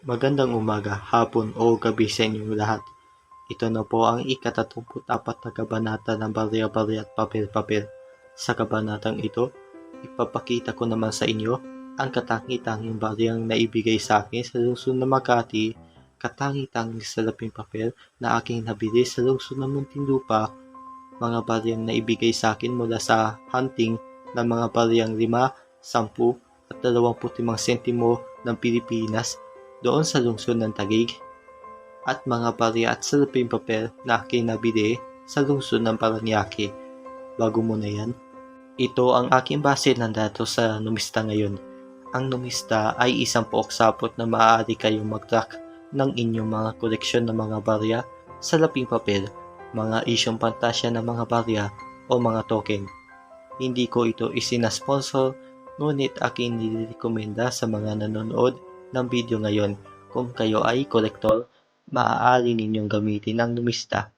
Magandang umaga, hapon o gabi sa inyong lahat. Ito na po ang ikatatungput-apat na kabanata ng Barya-Barya at Papel-Papel. Sa kabanatang ito, ipapakita ko naman sa inyo ang katangi-tanging naibigay sa akin sa lungsod ng Makati, katangi-tanging salaping papel na aking nabili sa lungsod ng Muntinlupa, mga baryang naibigay sa akin mula sa hunting ng mga baryang 5, 10 at 25 sentimo ng Pilipinas doon sa lungsod ng Taguig at mga barya at salaping papel na aking nabili sa lungsod ng Paranaque. Bago mo na yan, ito ang aking base ng datos sa numista ngayon. Ang numista ay isang pook-sapot na maaari kayong mag-track ng inyong mga koleksyon ng mga barya, salaping papel, mga isyong pantasya ng mga barya o mga token. Hindi ko ito isinasponsor, ngunit aking nilirekomenda sa mga nanonood ng video ngayon. Kung kayo ay kolektor, maaari ninyong gamitin ang numista.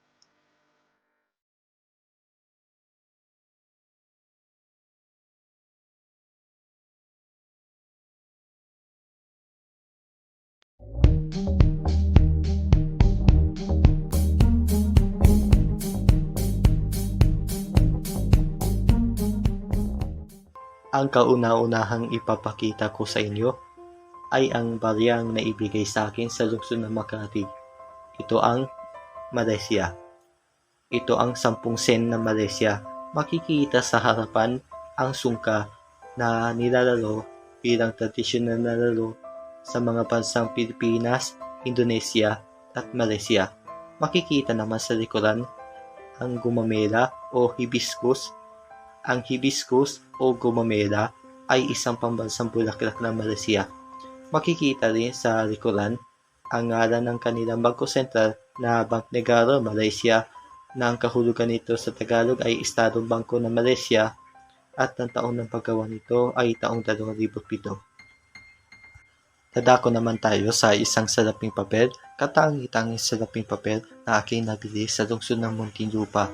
Ang kauna-unahang ipapakita ko sa inyo ay ang baryang naibigay sa akin sa lungsod ng Makati. Ito ang Malaysia. Ito ang 10 sen ng Malaysia. Makikita sa harapan ang sungka na nilalaro bilang tradisyonal na laro sa mga bansang Pilipinas, Indonesia at Malaysia. Makikita naman sa likuran ang gumamela o hibiscus. Ang hibiscus o gumamela ay isang pambansang bulaklak ng Malaysia. Makikita rin sa likuran ang ngalan ng kanilang bangko sentral na Bank Negara Malaysia na ang kahulugan nito sa Tagalog ay Estadong Bangko ng Malaysia at ang taon ng paggawa nito ay taong 2007. Dadako naman tayo sa isang salaping papel, katangi-tanging salaping papel na aking nabili sa lungsod ng Muntinlupa.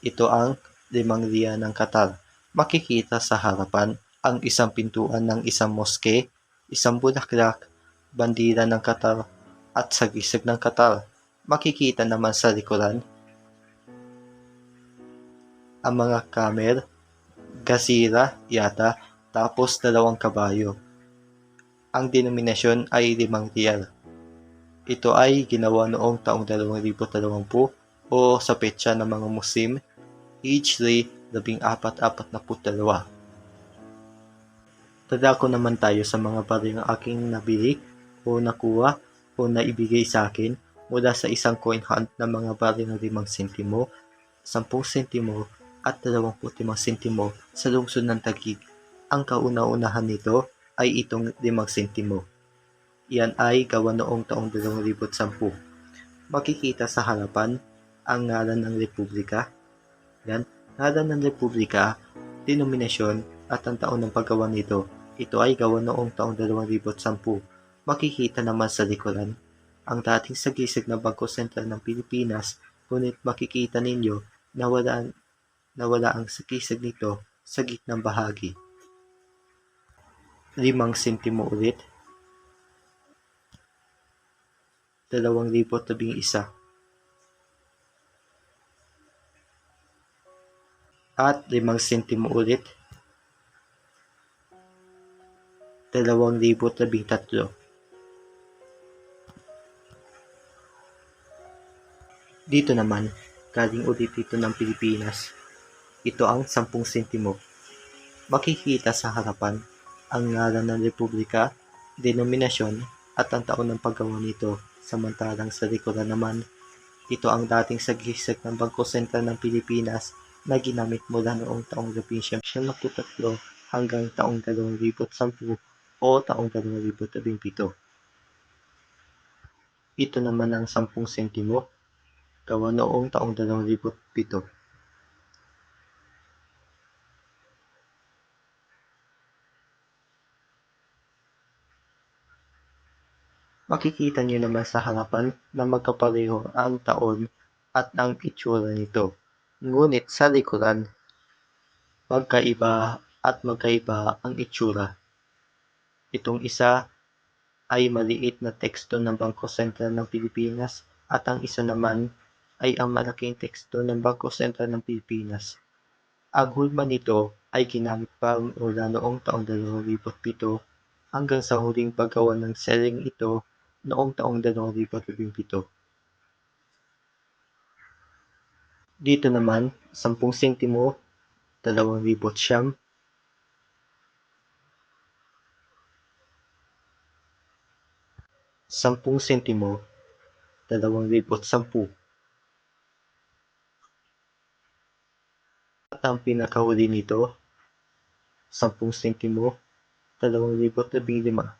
Ito ang limang liya ng Qatar. Makikita sa harapan ang isang pintuan ng isang moske, isang bulaklak, bandila ng Qatar at sagisag ng Qatar. Makikita naman sa likuran ang mga kamer, gasira yata, tapos dalawang kabayo. Ang denominasyon ay limang riyal. Ito ay ginawa noong taong 2020 o sa petsa ng mga Muslim, Hijri 1442. Tadako naman tayo sa mga baryang aking nabili o nakuha o naibigay sa akin mula sa isang coin hunt ng mga baril ng 5 sentimo, 10 sentimo at 25 sentimo sa lungsod ng Taguig. Ang kauna-unahan nito ay itong 5 sentimo. Yan ay gawa noong taong 2010. Makikita sa harapan ang ngalan ng Republika. Yan, ngalan ng Republika, denominasyon at ang taon ng paggawa nito. Ito ay gawa noong taong 2010. Makikita naman sa likuran ang dating sagisag na Bangko Sentral ng Pilipinas, ngunit makikita ninyo na wala, na wala ang sagisag nito sa gitnang bahagi. Limang sentimo ulit. Dalawang libo tabing isa. At limang sentimo ulit. Dalawang libo tabing tatlo. Dito naman, galing ulit dito ng Pilipinas. Ito ang 10 sentimo. Makikita sa harapan ang ngalan ng Republika, denominasyon at ang taon ng paggawa nito. Samantalang sa likuran naman, ito ang dating sagisag ng Bangko Sentral ng Pilipinas na ginamit mula noong taong 1973 hanggang taong 2010 o taong 2017. Ito naman ang 10 sentimo gawa noong taong 2007. Makikita niyo naman sa harapan na magkapareho ang taon at ang itsura nito. Ngunit sa likuran, magkaiba at magkaiba ang itsura. Itong isa ay maliit na teksto ng Bangko Sentral ng Pilipinas at ang isa naman ay ang malaking teksto ng Bangko Sentral ng Pilipinas. Ang hulma nito ay ginamit pa mula noong taong 2007 hanggang sa huling paggawa ng selling ito noong taong 2017. Dito naman, 10 sentimo, 2,000 siyam, sampung sentimo, dalawang libot sampu. At ang pinakahuli nito, sampung sentimo, dalawang libot labing lima.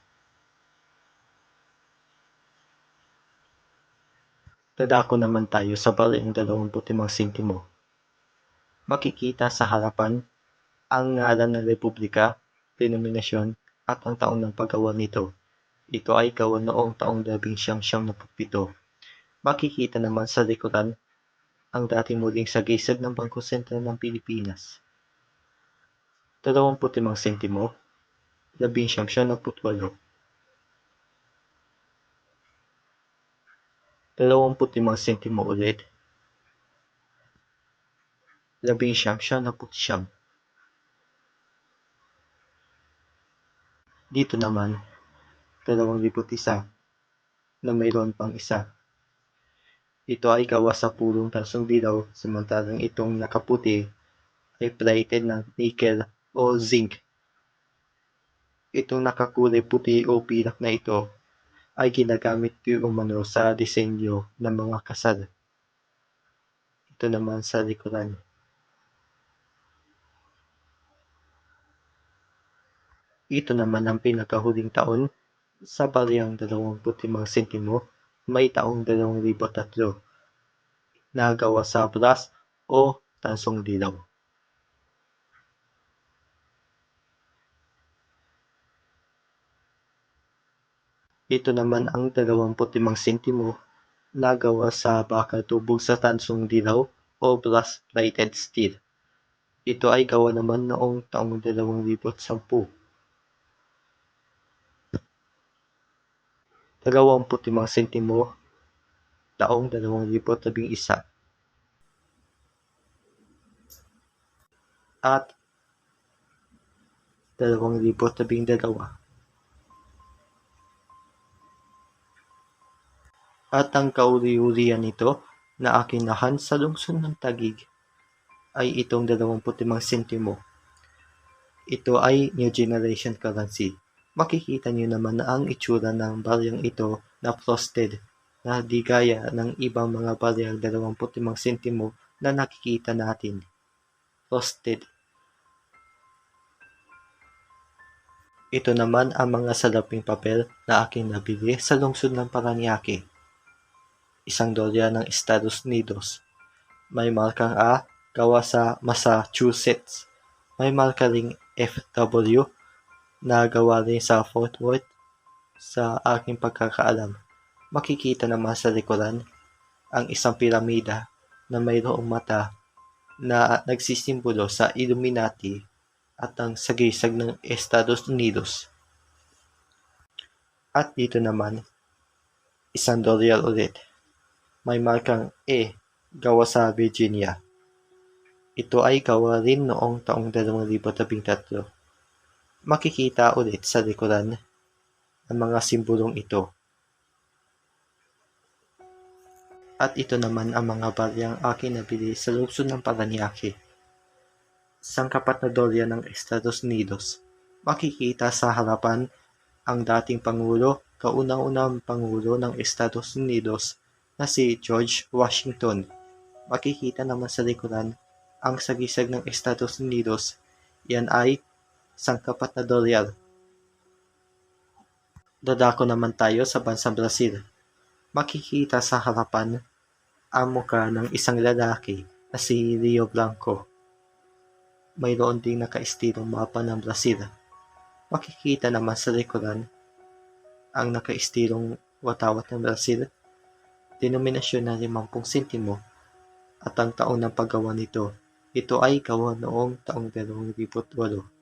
Dadako naman tayo sa baling dalawang putimang sentimo. Makikita sa harapan ang ngalan ng Republika, denominasyon, at ang taon ng paggawa nito. Ito ay gawa noong taong labing siyam siyam na pupito. Makikita naman sa likuran ang dating muling sagisag ng Bangko Sentral ng Pilipinas. 25 sentimo, 19 siyam na putwalo. 25 sentimo ulit, 19 siyam na putsyam. Dito naman, 2001 na mayroon pang isa. Ito ay gawa sa pulong tansong dilaw samantalang itong nakaputi ay plated ng nickel o zinc. Itong nakakulay puti o pilak na ito ay ginagamit di umano sa disenyo ng mga kasal. Ito naman sa likuran. Ito naman ang pinakahuling taon sa bariyang 25 sentimo may taong 2003 nagawa sa brass o tansong dilaw. Ito naman ang 25 sentimo nagawa sa bakal tubog sa tansong dilaw o brass plated steel. Ito ay gawa naman noong taong 2010. 25 sentimo taong 2011 at 2012 at ang kauri-urian nito na akinahan sa lungsod ng Tagig ay itong 25 sentimo. Ito ay new generation currency. Makikita niyo naman na ang itsura ng baryang ito na frosted na di gaya ng ibang mga baryang 25 sentimo na nakikita natin. Frosted. Ito naman ang mga salaping papel na aking nabili sa lungsod ng Paranaque isang dolya ng Estados Unidos. May markang A gawa sa Massachusetts. May marka ring FW na gawa rin sa Fort Worth sa aking pagkakaalam. Makikita naman sa likuran ang isang piramida na mayroong mata na nagsisimbolo sa Illuminati at ang sagisag ng Estados Unidos. At dito naman, isang dolyar ulit may markang E gawa sa Virginia. Ito ay gawa rin noong taong 2013. Makikita ulit sa likuran ang mga simbolong ito. At ito naman ang mga baryang akin nabili sa lungsod ng Paranaque. Sangkapat na dolya ng Estados Unidos. Makikita sa harapan ang dating Pangulo, kaunang-unang Pangulo ng Estados Unidos na si George Washington. Makikita naman sa likuran ang sagisag ng Estados Unidos. Yan ay sangkapat na dolyar. Dadako naman tayo sa bansang Brazil. Makikita sa harapan ang muka ng isang lalaki na si Rio Blanco. Mayroon ding nakaistirong mapa ng Brazil. Makikita naman sa likuran ang nakaistirong watawat ng Brazil denominasyon na 50 sentimo at ang taon ng paggawa nito. Ito ay gawa noong taong 2008.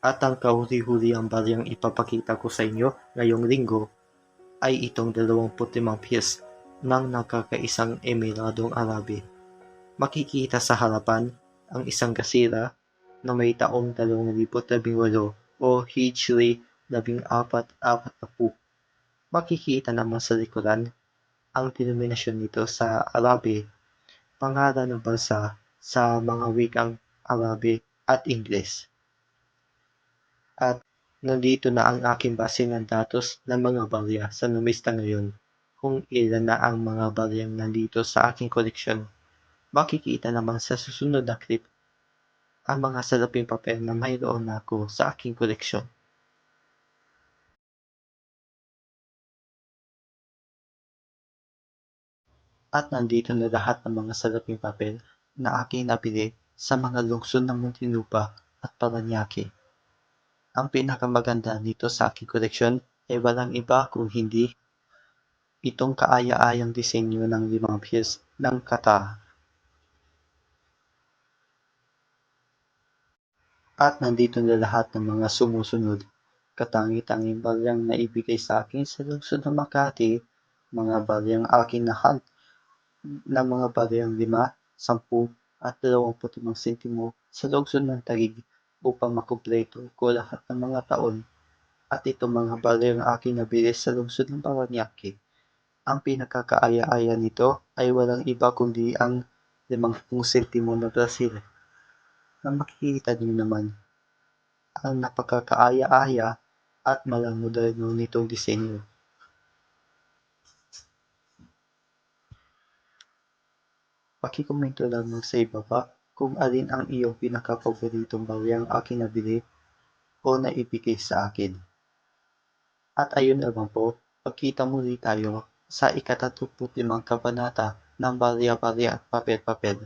At ang kahuli-huli ang baryang ipapakita ko sa inyo ngayong linggo ay itong 25 pies ng nakakaisang emiradong Arabi. Makikita sa harapan ang isang kasira na may taong 2018 o Hijri 1440. Makikita naman sa likuran ang denominasyon nito sa Arabi, pangalan ng bansa sa mga wikang Arabi at Ingles. At nandito na ang aking base ng datos ng mga barya sa numista ngayon kung ilan na ang mga baryang nandito sa aking koleksyon. Makikita naman sa susunod na clip ang mga salaping papel na mayroon ako sa aking koleksyon. At nandito na lahat ng mga salaping papel na aking nabili sa mga lungsod ng Muntinlupa at Paranaque. Ang pinakamaganda nito sa aking koleksyon ay walang iba kung hindi itong kaaya-ayang disenyo ng limang pies ng kata. At nandito na lahat ng mga sumusunod. Katangi-tanging balyang na ibigay sa akin sa lungsod ng Makati, mga balyang aking nahal na mga baryang 5, 10 at 25 sentimo sa lungsod ng Taguig upang makumpleto ko lahat ng mga taon. At itong mga baryang aking nabili sa lungsod ng Paranaque. Ang pinakakaaya-aya nito ay walang iba kundi ang 50 sentimo na Brazil. Na makikita niyo naman ang napakakaaya-aya at malamoderno nitong disenyo. Pakikomento lamang sa ibaba kung alin ang iyong pinakapaboritong bawyang aking nabili o naibigay sa akin. At ayun naman po, pagkita muli tayo sa ikatatuput limang kabanata ng Barya-Barya at Papel-Papel.